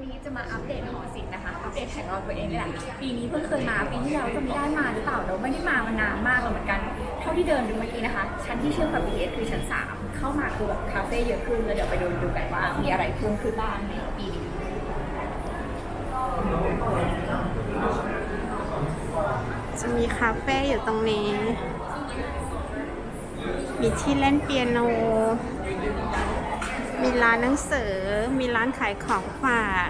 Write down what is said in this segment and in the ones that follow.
วันนี้จะมาอัปเดตหอศิลป์นะคะ อัปเดตแข่งเราตัวเองนี่แหละ ปีนี้เพิ่งเคยมา ปีที่แล้วจะไม่ได้มาหรือเปล่าเราไม่ได้มามานานมากแล้วเหมือนกัน เท่าที่เดินดูเมื่อกี้นะคะ ชั้นที่เชื่อมกับ BTS คือชั้น 3 เข้ามาคือแบบคาเฟ่เยอะขึ้นแล้วเดี๋ยวไปดูดูกันว่ามีอะไรเพิ่มขึ้นบ้างในปีนี้จะมีคาเฟ่อยู่ตรงนี้ มีที่เล่นเปียโน มีร้านหนังสือ มีร้านขายของฝาก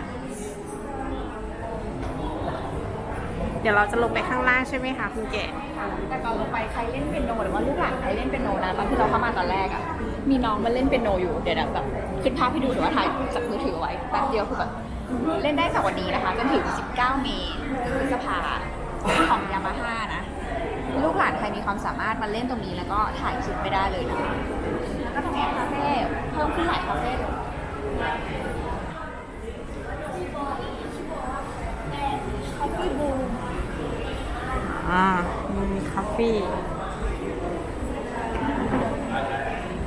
เดี๋ยวเราจะลงไปข้างล่างใช่ไหมคะคุณเกดแต่ตอนลงไปใครเล่นเปียโนหรือว่าลูกหลานใครเล่นเปียโนนะตอนที่เราเข้ามาตอนแรกอะมีน้องมาเล่นเปียโนอยู่ เดี๋ยวนะแบบขึ้นภาพให้ดูหรือว่าถ่ายจากมือถือไว้แป๊บเดียวคือแบบเล่นได้จากวันนี้นะคะจนถึง 19 เมษพฤษภาของยามาฮ่านะ ลูกหลานใครมีความสามารถมาเล่นตรงนี้แล้วก็ถ่ายคลิปไปได้เลยนะคะแล้วก็ตรงนี้คาเฟ่เพิ่มขึ้นหลายคาเฟ่เลยคาเฟ่บูมอ่ามีคาเฟ่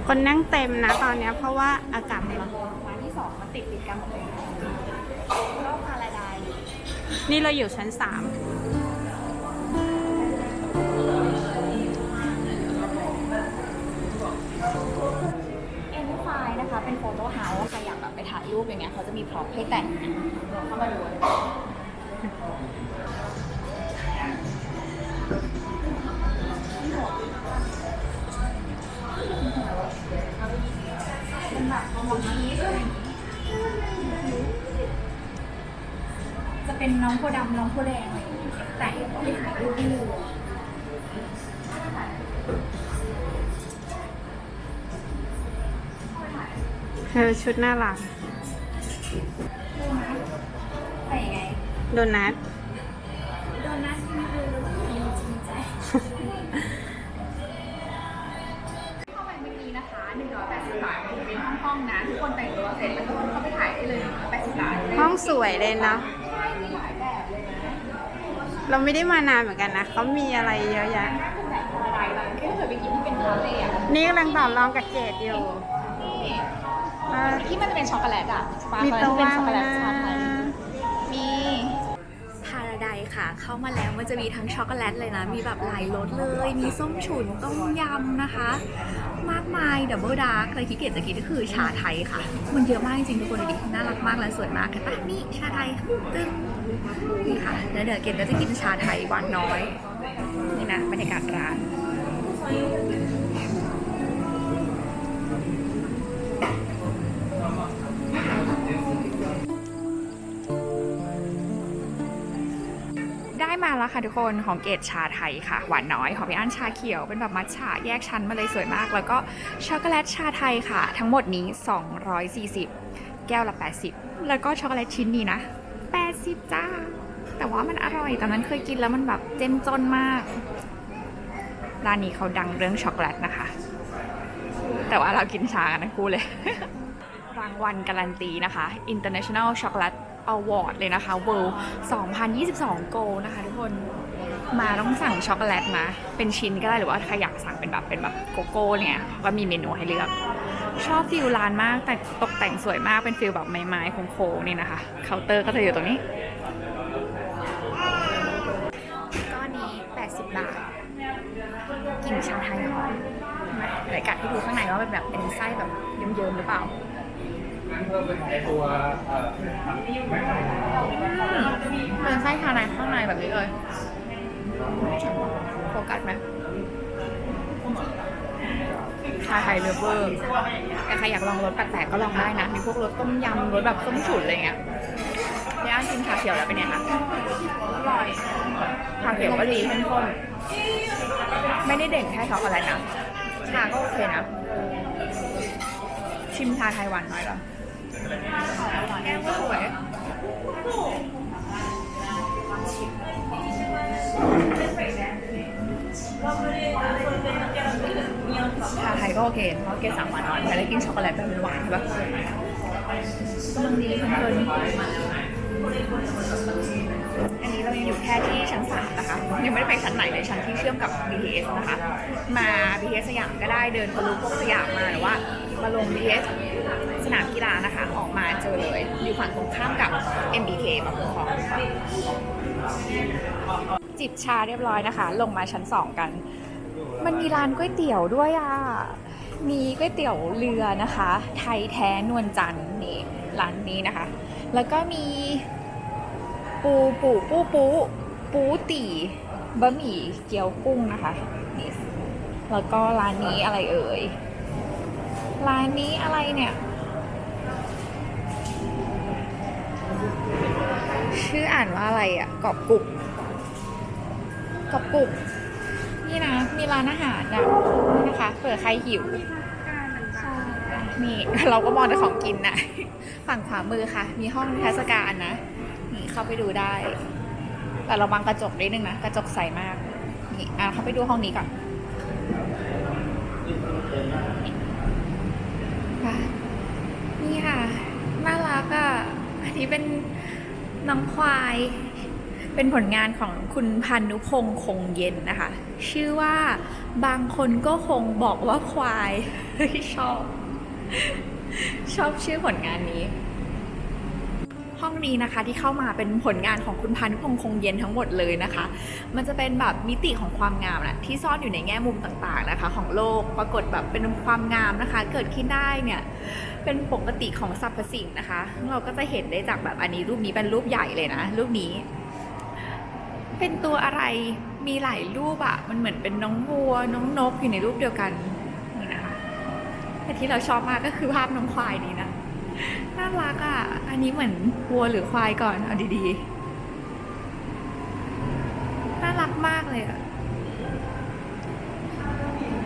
คนนั่งเต็มนะตอนเนี้ยเพราะว่าอากาศร้อนร้านที่สองมันติดติดกันหมดเลยโลกพาราไดซ์นี่เราอยู่ชั้นสาม นะคะ เป็นโฟโต้เฮาส์ใครอยากแบบไปถ่ายรูปอย่างเงี้ยเขาจะมีพร็อพให้แต่งเดี๋ยวเข้ามาดูเป็นแบบมองนี้จะเป็นน้องโพดำน้องโพแดงอะไรอย่างเงี้ยแต่งก็ไปถ่ายรูปให้ดู เธอชุดน่ารักใส่ไง โดนัท โดนัทมีดูแล้วก็มีจริงใจเข้าไปเมื่อกี้นะคะ180บาทมันจะเป็นห้องๆนะทุกคนแต่งตัวเสร็จแล้วทุกคนเข้าไปถ่ายได้เลย80บาทห้องสวยเลยเนาะใช่มีหลายแบบเลยนะเราไม่ได้มานานเหมือนกันนะเขามีอะไรเยอะแยะน่าจะแบบพาราไดซ์แบบที่เคยไปกินที่เป็นคาเฟ่อะนี่กำลังต่อรองกับเกดอยู่ ที่มันจะเป็นช็อกโกแลตอะสปามีร์คตัวที่เป็นว่างช็อกโกแลตนะ ชาไทยมีพาราไดค่ะ เข้ามาแล้วมันจะมีทั้งช็อกโกแลตเลยนะ มีแบบหลายรสเลย มีส้มฉุนต้มยำนะคะ มากมายดับเบิลดาร์กเลยที่เกดจะกินก็คือชาไทยค่ะ มันเยอะมากจริงๆทุกคนดูดิน่ารักมากและสวยมากเห็นปะนี่ชาไทยตึ้งนี่ค่ะแล้วเดี๋ยวเกดก็จะกินชาไทยหวานน้อยนี่นะบรรยากาศร้าน ได้มาแล้วค่ะทุกคนของเกตชาไทยค่ะ หวานน้อยของพี่อันชาเขียวเป็นแบบมัทฉะแยกชั้นมาเลยสวยมาก แล้วก็ช็อกโกแลตชาไทยค่ะ ทั้งหมดนี้ 240 แก้วละ 80 แล้วก็ช็อกโกแลตชิ้นนี้นะ 80 จ้า แต่ว่ามันอร่อยตอนนั้นเคยกินแล้วมันแบบเจ้มจนมาก ร้านนี้เขาดังเรื่องช็อกโกแลตนะคะ แต่ว่าเรากินชากันทั้งคู่เลย รางวัลการันตีนะคะ International Chocolate Award เลยนะคะ World 2022 Go นะคะทุกคนมาต้องสั่งช็อกโกแลตนะ เป็นชิ้นก็ได้หรือว่าใครอยากสั่งเป็นแบบเป็นแบบโกโก้เนี่ย ก็มีเมนูให้เลือก ชอบฟิลร้านมากแต่ตกแต่งสวยมากเป็นฟิลแบบไม้ๆโค้งๆนี่นะคะ เคาน์เตอร์ก็จะอยู่ตรงนี้ก้อนนี้ 80 บาทกลิ่นชาไทยหอมมาเดี๋ยวกัดให้ดูข้างในว่าเป็นแบบเป็นไส้แบบเยิ้มๆหรือเปล่า ตัวเอ่อเป็นไส้ชาไทยข้างในแบบนี้เลยโฟกัสไหมชาไทยเลเวอร์แต่ใครอยากลองรสแปลกๆก็ลองได้นะ มีพวกรสต้มยำรสแบบส้มฉุนอะไรเงี้ยย่านกินชาเขียวแล้วเป็นไงคะอร่อยชาเขียวก็ดีเข้มข้นไม่ได้เด่นแค่ช็อกโกแลตนะชาก็โอเคนะ ชิมชาไทยหวานน้อยก่อน แก้วก็สวยชาไทยก็โอเค เพราะเกสั่งหวานน้อยแต่ได้กินช็อกโกแลตแบบหวานใช่ปะกำลังดีเพลินอันนี้เรายังอยู่แค่ที่ชั้นสามนะคะ ยังไม่ได้ไปชั้นไหนเลยชั้นที่เชื่อมกับ BTS นะคะ มา BTS สยามก็ได้เดินทะลุพวกสยามมาหรือว่า มาลง BTS นามกีฬานะคะ ออกมาเจอเลย อยู่ฝั่งตรงข้ามกับ MBK บางบัวทองค่ะจิบชาเรียบร้อยนะคะ ลงมาชั้นสองกัน มันมีร้านก๋วยเตี๋ยวด้วยอะ มีก๋วยเตี๋ยวเรือนะคะ ไทยแท้นวลจันทร์นี่ร้านนี้นะคะ แล้วก็มี ปูปูปูปูปูตีบะหมี่เกี๊ยวกุ้งนะคะนี่แล้วก็ร้านนี้อะไรเอ่ย ร้านนี้อะไรเนี่ย ชื่ออ่านว่าอะไรอะกรอบกรุบกรอบกรุบนี่นะ มีร้านอาหารอะนี่นะคะเผื่อใครหิวนี่เราก็มองแต่ของกินนะฝั่งขวามือค่ะ มีห้องเทรรศกาลนะนี่เข้าไปดูได้ แต่เราบังกระจกนิดนึงนะ กระจกใสมากนี่อะเข้าไปดูห้องนี้ก่อนค่ะนี่ค่ะน่ารักอะอันนี้เป็น น้องควาย เป็นผลงานของคุณพันนุพงษ์คงเย็นนะคะ ชื่อว่าบางคนก็คงบอกว่าควายชอบ ชอบชื่อผลงานนี้ นี้นะคะที่เข้ามาเป็นผลงานของคุณพันธุ์พงคงเย็นทั้งหมดเลยนะคะ มันจะเป็นแบบมิติของความงามนะที่ซ่อนอยู่ในแง่มุมต่างๆนะคะ ของโลกปรากฏแบบเป็นความงามนะคะ เกิดขึ้นได้เนี่ยเป็นปกติของสรรพสิ่งนะคะ เราก็จะเห็นได้จากแบบอันนี้รูปนี้เป็นรูปใหญ่เลยนะรูปนี้ เป็นตัวอะไรมีหลายรูปอะมันเหมือนเป็นน้องวัวน้องนกอยู่ในรูปเดียวกันนี่นะคะแต่ที่เราชอบมากก็คือภาพน้องควายนี้นะ น่ารักอะ อันนี้เหมือนวัวหรือควายก่อน เอาดีๆ น่ารักมากเลยอะ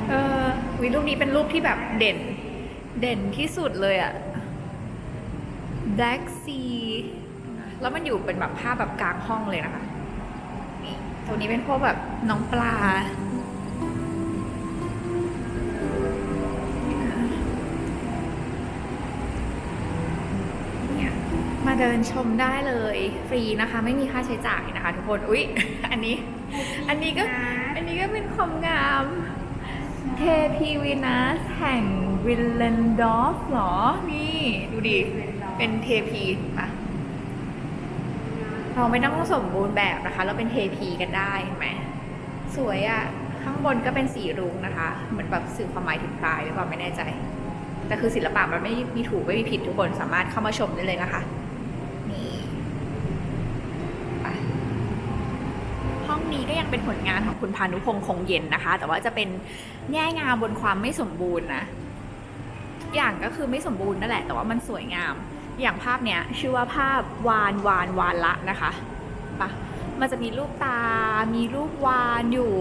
เออวิรูปนี้เป็นรูปที่แบบเด่น เด่นที่สุดเลยอะ Black Sea แล้วมันอยู่เป็นแบบภาพแบบกลางห้องเลยนะคะ ตัวนี้เป็นพวกแบบน้องปลา เดินชมได้เลยฟรีนะคะ ไม่มีค่าใช้จ่ายนะคะ ทุกคนอุ๊ยอันนี้ อันนี้ก็อันนี้ก็เป็นความงาม เทพีวินัสแห่งวิลเลนดอฟหรอ นี่ ดูดิ เป็นเทพีปะเราไม่ต้องสมบูรณ์แบบนะคะ เราเป็นเทพีกันได้เห็นไหมสวยอะ่ะ ข้างบนก็เป็นสีรุ้งนะคะ เหมือนแบบสื่อความหมายถึงพรายหรือเปล่าไม่แน่ใจ แต่คือศิลปะมันไม่มีถูกไม่มีผิดทุกคนสามารถเข้ามาชมได้เลยนะคะ นี่ไปห้อง นี้ก็ยังเป็นผลงานของคุณพานุพงษ์คงเย็นนะคะ แต่ว่าจะเป็นแง่งามบนความไม่สมบูรณ์นะทุกอย่างก็คือไม่สมบูรณ์นั่นแหละ แต่ว่ามันสวยงาม อย่างภาพเนี้ยชื่อว่าภาพวานวานวานละนะคะปะมันจะมีรูปตา มีรูปวานอยู่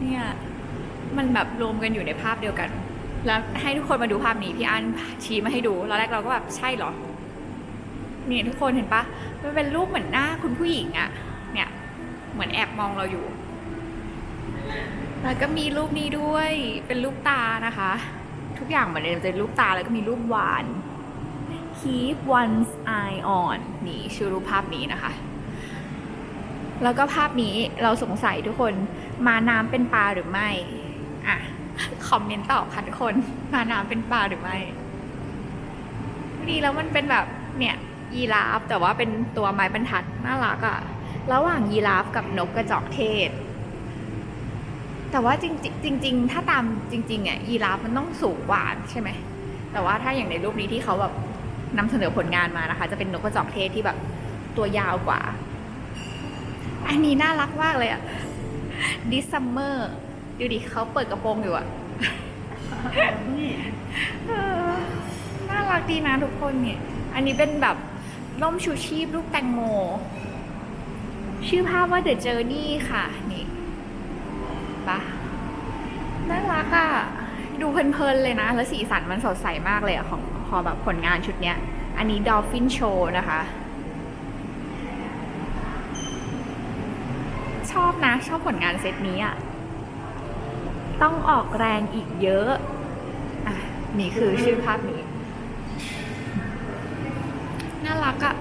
เนี่ย มันแบบรวมกันอยู่ในภาพเดียวกัน แล้วให้ทุกคนมาดูภาพนี้พี่อันชี้มาให้ดูตอนแรกเราก็แบบใช่เหรอ นี่ทุกคนเห็นปะมันเป็นรูปเหมือนหน้าคุณผู้หญิงอะ เหมือนแอบมองเราอยู่ แล้วก็มีรูปนี้ด้วยเป็นรูปตานะคะ ทุกอย่างเหมือนเดิมจะเป็นรูปตาแล้วก็มีรูปหวาน keep one's eye on นี่ชื่อรูปภาพนี้นะคะ แล้วก็ภาพนี้เราสงสัยทุกคนมาน้ำเป็นปลาหรือไม่อะคอมเมนต์ตอบค่ะทุกคนมาน้ำเป็นปลาหรือไม่ดีแล้วมันเป็นแบบเนี่ยยีราฟแต่ว่าเป็นตัวไม้บรรทัดน่ารักอะ ระหว่างยีราฟกับนกกระจอกเทศ แต่ว่าจริงจริงถ้าตามจริงๆอะยีราฟมันต้องสูงกว่าใช่ไหม แต่ว่าถ้าอย่างในรูปนี้ที่เขาแบบนำเสนอผลงานมานะคะ จะเป็นนกกระจอกเทศที่แบบตัวยาวกว่า อันนี้น่ารักมากเลยอะดิซัมเมอร์ดูดิเขาเปิดกระโปรงอยู่อะน่ารักดีนะทุกคนเนี่ย อันนี้เป็นแบบร่มชูชีพรูปแตงโม ชื่อภาพว่า The Journey ค่ะ นี่ปะน่ารักอะดูเพลินๆเลยนะ แล้วสีสันมันสดใสมากเลยอะของพอแบบผลงานชุดเนี้ย อันนี้ Dolphin Show นะคะ ชอบนะ ชอบผลงานเซตนี้อะต้องออกแรงอีกเยอะอะนี่คือชื่อภาพนี้ น่ารักอะ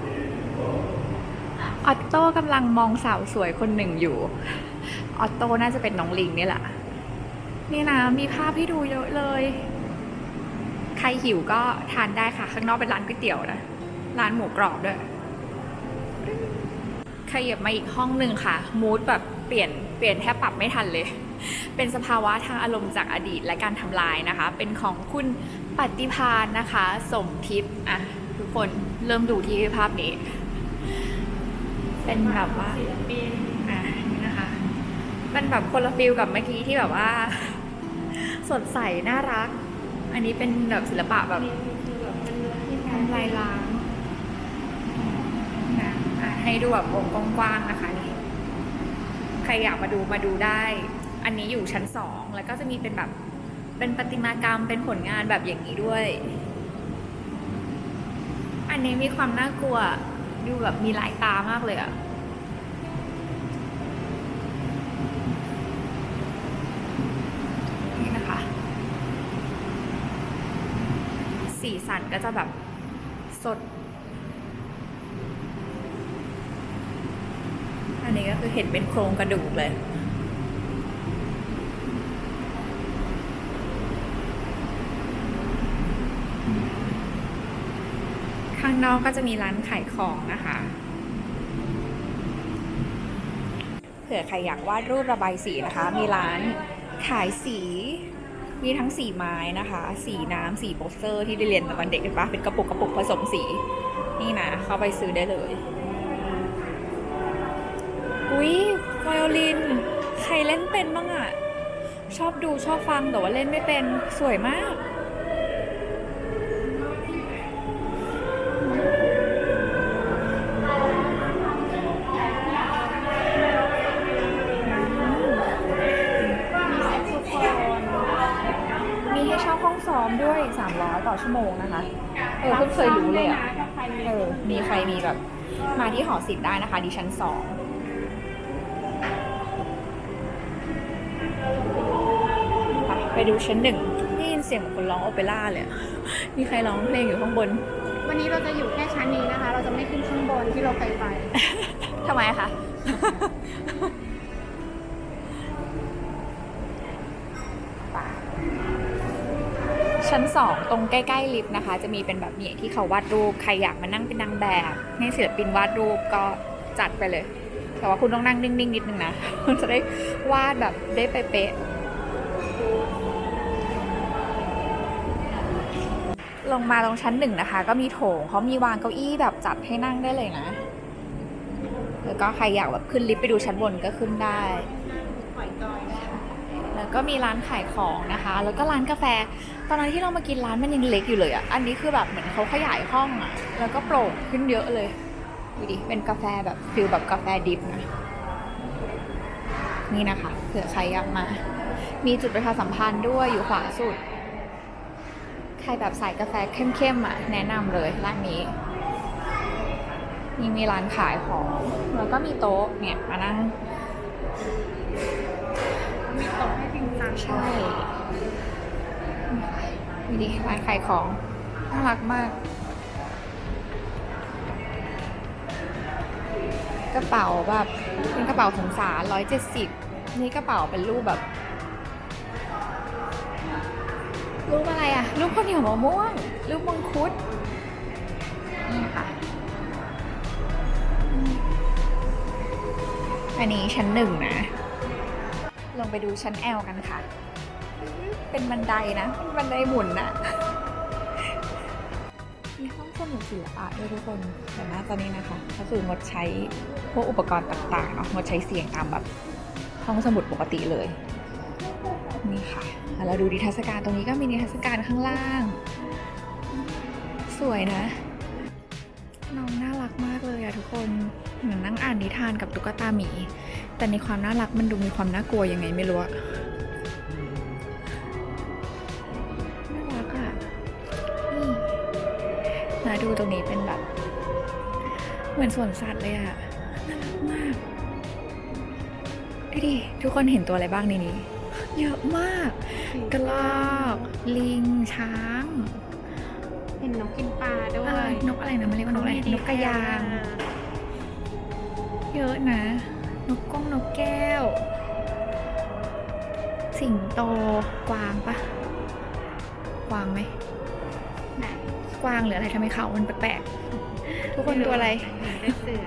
ออตโต้กำลังมองสาวสวยคนหนึ่งอยู่ ออตโต้น่าจะเป็นน้องลิงนี่แหละ นี่นะมีภาพให้ดูเยอะเลย ใครหิวก็ทานได้ค่ะ ข้างนอกเป็นร้านก๋วยเตี๋ยวนะ ร้านหมูกรอบด้วยขยับมาอีกห้องหนึ่งค่ะ มูดแบบเปลี่ยนเปลี่ยนแทบปรับไม่ทันเลย เป็นสภาวะทางอารมณ์จากอดีตและการทำลายนะคะ เป็นของคุณปฏิพานนะคะ สมทิพย์อะทุกคนเริ่มดูที่ภาพนี้ เป็นแบบว่าอะนี่นะคะเป็นแบบคนละฟิลกับเมื่อกี้ที่แบบว่า สดใสน่ารัก อันนี้เป็นแบบศิลปะแบบลายล้างนะให้ดูแบบวงกว้างๆนะคะนี่ใครอยากมาดูมาดูได้ อันนี้อยู่ชั้นสองแล้วก็จะมีเป็นแบบเป็นประติมากรรมเป็นผลงานแบบอย่างนี้ด้วย อันนี้มีความน่ากลัว ดูแบบมีหลายตามากเลยอะนี่นะคะ สีสันก็จะแบบสด อันนี้ก็คือเห็นเป็นโครงกระดูกเลย ข้าง นอกก็จะมีร้านขายของนะคะเผื่อใครอยากวาดรูประบายสีนะคะ มีร้านขายสี มีทั้งสีไม้นะคะ สีน้ำสีโปสเตอร์ที่ได้เรียนตอนเด็กเห็นปะเป็นกระปุกกระปุกผสมสี นี่นะ เข้าไปซื้อได้เลย อุ๊ยไวโอลิน ใครเล่นเป็นบ้างอะชอบดูชอบฟังแต่ว่าเล่นไม่เป็นสวยมาก มีใครมีแบบมาที่หอศิลป์ได้นะคะ ดิชั้นสองไปไปดูชั้นหนึ่งได้ยินเสียงเหมือนคนร้องโอเปร่าเลยอะมีใครร้องเพลงอยู่ข้างบน วันนี้เราจะอยู่แค่ชั้นนี้นะคะ เราจะไม่ขึ้นข้างบนที่เราเคยไปทำไมคะ ชั้นสองตรงใกล้ๆลิฟต์นะคะ จะมีเป็นแบบนี้ที่เขาวาดรูป ใครอยากมานั่งเป็นนางแบบ ให้ศิลปินวาดรูปก็จัดไปเลย แต่ว่าคุณต้องนั่งนิ่งๆนิดนึงนะมันจะได้วาดแบบได้เป๊ะๆลงมาตรงชั้นหนึ่งนะคะ ก็มีโถงเขามีวางเก้าอี้แบบจัดให้นั่งได้เลยนะ แล้วก็ใครอยากแบบขึ้นลิฟต์ไปดูชั้นบนก็ขึ้นได้ ก็มีร้านขายของนะคะ แล้วก็ร้านกาแฟ ตอนนั้นที่เรามากินร้านมันยังเล็กอยู่เลยอะ่ะ อันนี้คือแบบเหมือนเขาขยายห้องอะ่ะ แล้วก็โปร่งขึ้นเยอะเลยดูดิ เป็นกาแฟแบบฟิลแบบกาแฟดิบนะ นี่นะคะ เผื่อใครอยากมา มีจุดประชาสัมพันธ์ด้วยอยู่ขวาสุด ใครแบบสายกาแฟเข้มๆอะ แนะนำเลยร้านนี้นี่มีร้านขายของ แล้วก็มีโต๊ะเนี่ยมานั่ง ใช่ดูดิร้านขายของน่ารักมาก กระเป๋าแบบเป็นกระเป๋าสงสารร้อยเจ็ดสิบนี่กระเป๋าเป็นรูปแบบ รูปอะไรอะรูปข้าวเหนียวมะม่วง รูปมังคุด นี่ค่ะ อันนี้ชั้นหนึ่งนะ ลงไปดูชั้นแอลกันค่ะ เป็นบันไดนะเป็นบันไดหมุนนะมีห้องสมุดศิลปะด้วยทุกคนแต่หน้าตอนนี้นะคะ ก็คืองดใช้พวกอุปกรณ์ต่างๆเนาะงดใช้เสียงตามแบบห้องสมุดปกติเลย นี่ค่ะแล้วเราดูนิทรรศการตรงนี้ก็มีนิทรรศการข้างล่าง สวยนะ น้องน่ารักมากเลยอะทุกคนเหมือนนั่งอ่านนิทานกับตุ๊กตาหมี แต่ในความน่ารักมันดูมีความน่ากลัวยังไงไม่รู้อะน่ารักอะนี่แล้วดูตรงนี้เป็นแบบ เหมือนสวนสัตว์เลยอะน่ารักมากดูดิทุกคนเห็นตัวอะไรบ้างในนี้ เยอะมาก กระรอกลิงช้าง เห็นนกกินปลาด้วเอ่ยอนกอะไรนะมันเรียกว่านกอะไรนกกระยาง เยอะนะ นกก้งนกแก้ว สิงโตกวางปะกวางไหมไหนกวางหรืออะไรทำไมเขามันแปลกๆทุกคนตัวอะไรได้เสือ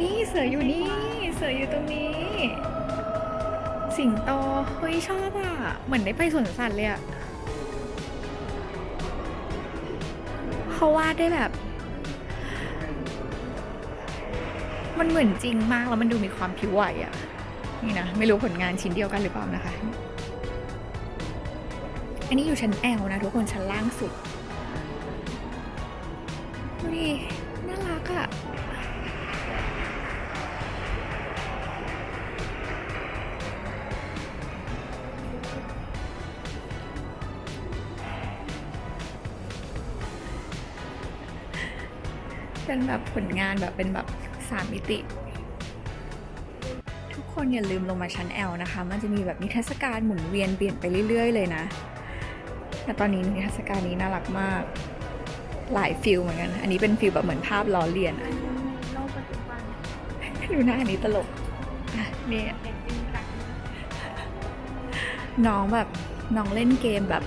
นี่เสืออยู่นี่ เสืออยู่ตรงนี้ สิงโตเฮ้ยชอบอะ เหมือนได้ไปสวนสัตว์เลยอะเขาวาดได้แบบ มันเหมือนจริงมากแล้วมันดูมีความผิวไหวอะ นี่นะ ไม่รู้ผลงานชิ้นเดียวกันหรือเปล่านะคะ อันนี้อยู่ชั้นแอลนะ ทุกคนชั้นล่างสุดนี่น่ารักอะเป็นแบบผลงานแบบเป็นแบบ สามมิติ ทุกคนอย่าลืมลงมาชั้น L นะคะ มันจะมีแบบนิทรรศการหมุนเวียนเปลี่ยนไปเรื่อย ๆ เลยนะแต่ตอนนี้นิทรรศการนี้น่ารักมาก หลายฟิลเหมือนกัน อันนี้เป็นฟิลแบบเหมือนภาพล้อเลียนอะโลกปัจจุบันดูหน้าอันนี้ตลกอะเนี่ยเด็กจริงจังน้องแบบน้องเล่นเกมแบบ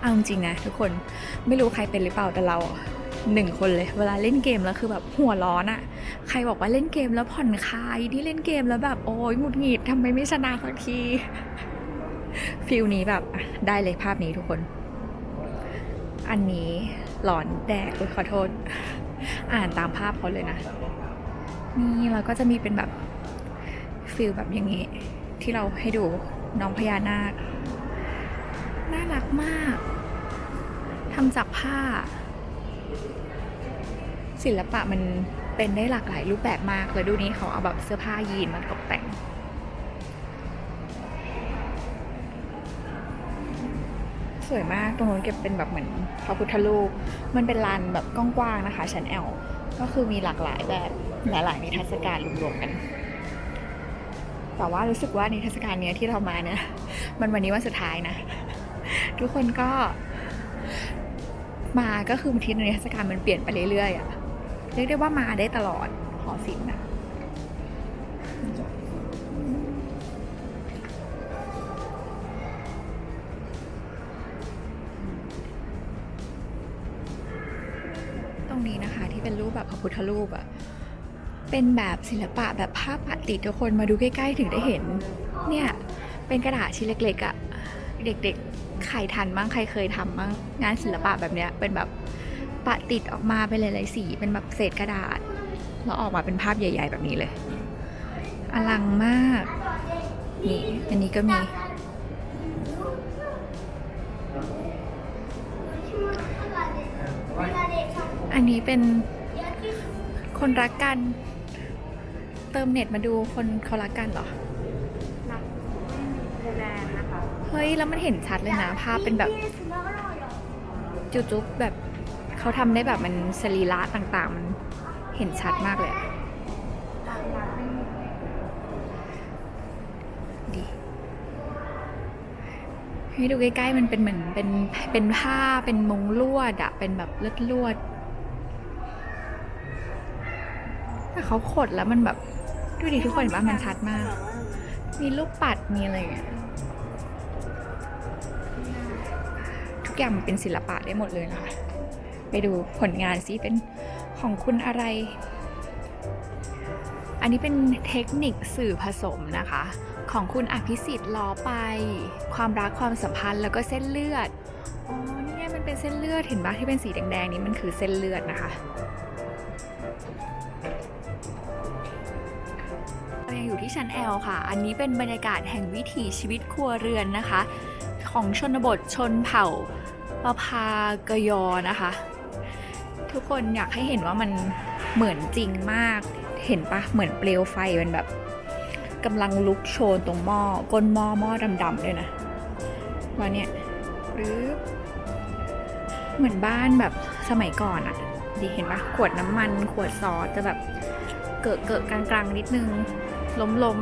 เอาจริงๆนะทุกคนไม่รู้ใครเป็นหรือเปล่าแต่เราอะหนึ่งคนเลย เวลาเล่นเกมแล้วคือแบบหัวร้อนอะใครบอกว่าเล่นเกมแล้วผ่อนคลายที่เล่นเกมแล้วแบบโอ้ยหงุดหงิดทำไมไม่ชนะสักทีฟิลนี้แบบได้เลยภาพนี้ทุกคน อันนี้หลอนแดกอุ๊ยขอโทษ อ่านตามภาพเขาเลยนะ นี่เราก็จะมีเป็นแบบฟิลแบบอย่างนี้ ที่เราให้ดูน้องพญานาค น่ารักมากทำจากผ้า ศิลปะมัน เป็นได้หลากหลายรูปแบบมากแล้วดูนี้เขาเอาแบบเสื้อผ้ายีนมาตกแต่ง สวยมากตรงนู้นเก็บเป็นแบบเหมือนพระพุทธรูปมันเป็นลานแบบกว้างๆนะคะ ชั้นแอลก็คือมีหลากหลายแบบหลายๆนิทรรศการรวมๆกัน แต่ว่ารู้สึกว่านิทรรศการเนี้ยที่เรามาเนี่ยมันวันนี้วันสุดท้ายนะ ทุกคนก็มาก็คือทีนิทรรศการมันเปลี่ยนไปเรื่อยๆอะ เรียกได้ว่ามาได้ตลอดหอศิลป์นะตรงนี้นะคะที่เป็นรูปแบบพระพุทธรูปอะเป็นแบบศิลปะแบบภาพปัดติดทุกคนมาดูใกล้ๆถึงได้เห็น เนี่ยเป็นกระดาษชิ้นเล็กๆอะเด็กๆใครทันบ้างใครเคยทำบ้างงานศิลปะแบบเนี้ยเป็นแบบ ปะติดออกมาเป็นหลายๆสีเป็นแบบเศษกระดาษ แล้วออกมาเป็นภาพใหญ่ ๆ แบบนี้เลย อลังมาก นี่ อันนี้ก็มี อันนี้เป็นคนรักกัน เติมเน็ตมาดูคนเขารักกันเหรอนักเนแลนด์นะคะเฮ้ย แล้วมันเห็นชัดเลยนะ ภาพเป็นแบบจุ๊บๆแบบ เขาทำได้แบบมันสรีระต่างๆ มันเห็นชัดมากเลยดีให้ดูใกล้ๆมันเป็นเหมือนเป็นเป็นผ้าเป็นมงลวดอะเป็นแบบเลือดลวดแต่เขาขดแล้วมันแบบดูดิทุกคนเห็นว่ามันชัดมาก มีลูกปัดมีอะไรอย่างเงี้ยทุกอย่างมันเป็นศิลปะได้หมดเลยนะคะ ไปดูผลงานซิเป็นของคุณอะไร อันนี้เป็นเทคนิคสื่อผสมนะคะ ของคุณอภิสิทธิ์ล้อไป ความรักความสัมพันธ์แล้วก็เส้นเลือดอ๋อนี่ไงมันเป็นเส้นเลือดเห็นปะที่เป็นสีแดงๆนี้มันคือเส้นเลือดนะคะเรายังอยู่ที่ชั้น L ค่ะ อันนี้เป็นบรรยากาศแห่งวิถีชีวิตครัวเรือนนะคะ ของชนบทชนเผ่าปะพากยอนะคะ ทุกคนอยากให้เห็นว่ามันเหมือนจริงมาก เห็นปะเหมือนเปลวไฟมันแบบกำลังลุกโชนตรงหม้อก้นหม้อหม้อดำๆเลยนะว่าเนี่ยหรือ เหมือนบ้านแบบสมัยก่อนอะดีเห็นปะขวดน้ำมัน ขวดซอสจะแบบเกิดเกิดกลางๆนิดนึง ล้มล้ม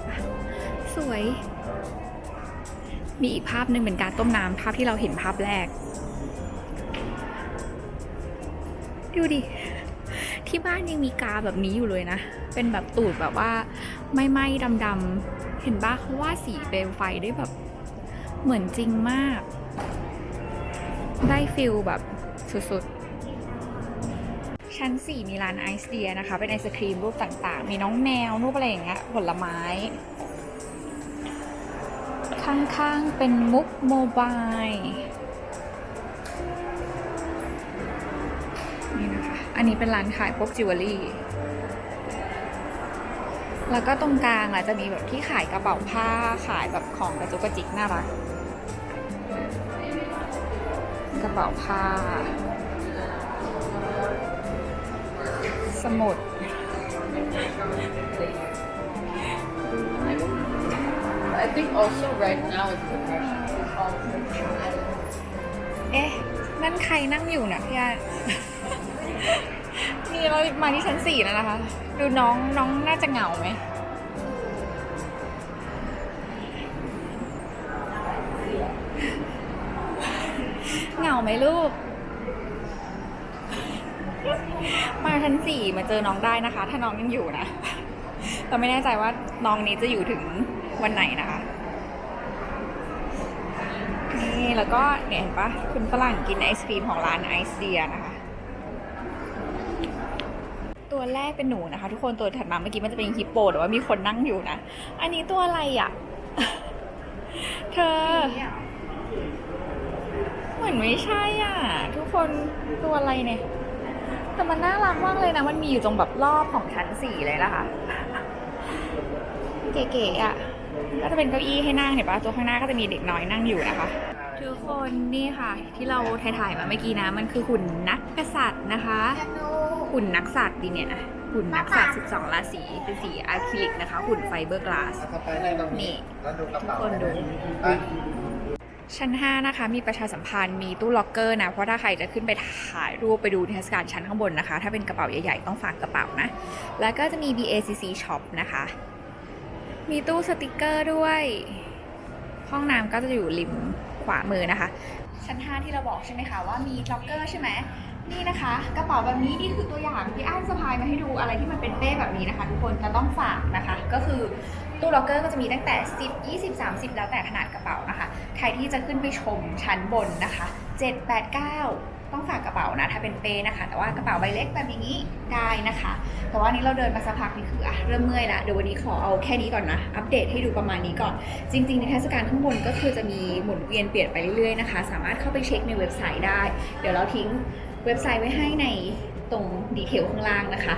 ๆสวย มีอีกภาพหนึ่งเป็นการต้มน้ำภาพที่เราเห็นภาพแรก ดูดิ ที่บ้านยังมีกาแบบนี้อยู่เลยนะ เป็นแบบตูดแบบว่าไม่ไหม้ดำๆ เห็นบ้าเขาว่าสีเปลวไฟได้แบบ เหมือนจริงมาก ได้ฟิลแบบสุดๆ ชั้น 4 มีร้านไอซ์เดียนะคะ เป็นไอศครีมรูปต่างๆ มีน้องแมวรูปอะไรอย่างเงี้ย ผลไม้ ข้างๆ เป็นมุกโมบาย อันนี้เป็นร้านขายพวกจิวเวลรี่ แล้วก็ตรงกลางอะจะมีแบบที่ขายกระเป๋าผ้าขายแบบของกระจุกกระจิกน่ารัก กระเป๋าผ้า สมุด I think also right now is the question. เอ๊ะ นั่นใครนั่งอยู่นะพี่อา นี่เรามาที่ชั้นสี่แล้วนะคะ ดูน้องน้องน่าจะเหงาไหมเหงาไหมลูก มาชั้นสี่มาเจอน้องได้นะคะ ถ้าน้องยังอยู่นะเราไม่แน่ใจว่าน้องนี้จะอยู่ถึงวันไหนนะคะนี่แล้วก็เนี่ยเห็นปะคุณฝรั่งกินไอศครีมของร้านไอเดียนะคะ ตัวแรกเป็นหนูนะคะ ทุกคนตัวถัดมาเมื่อกี้มันจะเป็นฮิปโปแต่ว่ามีคนนั่งอยู่นะ อันนี้ตัวอะไรอะ เธอ เหมือนไม่ใช่อะ ทุกคนตัวอะไรเนี่ย แต่มันน่ารักมากเลยนะ มันมีอยู่ตรงแบบรอบของชั้นสี่เลยนะคะ เก๋ๆอะ ก็จะเป็นเก้าอี้ให้นั่งเห็นปะตัวข้างหน้าก็จะมีเด็กน้อยนั่งอยู่นะคะทุกคนนี่ค่ะ ที่เราถ่ายๆมาเมื่อกี้นะ มันคือหุ่นนักกษัตริย์นะคะ หุ่นนักสัตว์ดีเนี่ยนะหุ่นนักสัตว์12 ราศีเป็นสีอะคริลิกนะคะ หุ่นไฟเบอร์กลาสเข้าไปในตรงนี่นี้แล้วดูกระเป๋าทุกคนดูไปชั้น 5 นะคะ มีประชาสัมพันธ์มีตู้ล็อกเกอร์นะ เพราะถ้าใครจะขึ้นไปถ่ายรูปไปดูนิทรรศการชั้นข้างบนนะคะ ถ้าเป็นกระเป๋าใหญ่ ๆ ต้องฝากกระเป๋านะ แล้วก็จะมี BACC Shop นะคะ มีตู้สติกเกอร์ด้วย ห้องน้ำก็จะอยู่ริมขวามือนะคะ ชั้น 5 ที่เราบอกใช่ไหมคะว่ามีล็อกเกอร์ใช่ไหม นี่นะคะกระเป๋าแบบนี้นี่คือตัวอย่างที่อ้านสะพายมาให้ดูอะไรที่มันเป็นเป้แบบนี้นะคะ ทุกคนจะต้องฝากนะคะ ก็คือตู้ล็อกเกอร์ก็จะมีตั้งแต่ 10 20 30 แล้วแต่ขนาดกระเป๋านะคะ ใครที่จะขึ้นไปชมชั้นบนนะคะ 7 8 9ต้องฝากกระเป๋านะถ้าเป็นเป้นะคะ แต่ว่ากระเป๋าใบเล็กแบบนี้ได้นะคะ แต่ว่านี้เราเดินมาสักพักนี่คืออะเริ่มเมื่อยละเดี๋ยววันนี้ขอเอาแค่นี้ก่อนนะอัปเดตให้ดูประมาณนี้ก่อน จริงๆในเทศกาลข้างบนก็คือจะมีหมุนเวียนเปลี่ยนไปเรื่อยๆนะคะ สามารถเข้าไปเช็คในเว็บไซต์ได้ เดี๋ยวเราทิ้ง เว็บไซต์ไว้ให้ในตรงดีเทลข้างล่างนะคะ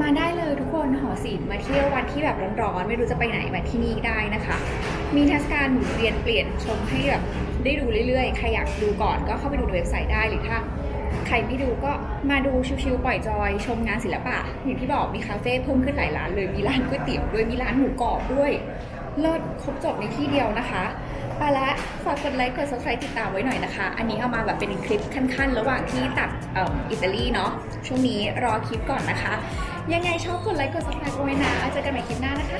มาได้เลยทุกคนหอศิลป์มาเที่ยววันที่แบบร้อนๆ ไม่รู้จะไปไหนมาที่นี่ได้นะคะ มีเทศกาลหมุนเวียนเปลี่ยนชมให้แบบได้ดูเรื่อยๆ ใครอยากดูก่อนก็เข้าไปดูในเว็บไซต์ได้หรือถ้าใครไม่ดูก็มาดูชิวๆปล่อยจอย ชมงานศิลปะ อย่างที่บอกมีคาเฟ่เพิ่มขึ้นหลายร้านเลยมีร้านก๋วยเตี๋ยวด้วยมีร้านหมูกรอบด้วยเลิศครบจบในที่เดียวนะคะ ไปละฝากกดไลค์กด subscribe ติดตามไว้หน่อยนะคะ อันนี้เอามาแบบเป็นคลิปขั้นๆ ระหว่างที่ตัดอ,อิตาลีเนาะช่วงนี้รอคลิปก่อนนะคะ ยังไงชอบกดไลค์กด subscribe ไว้นะเอาเจอกันใหม่คลิปหน้านะคะ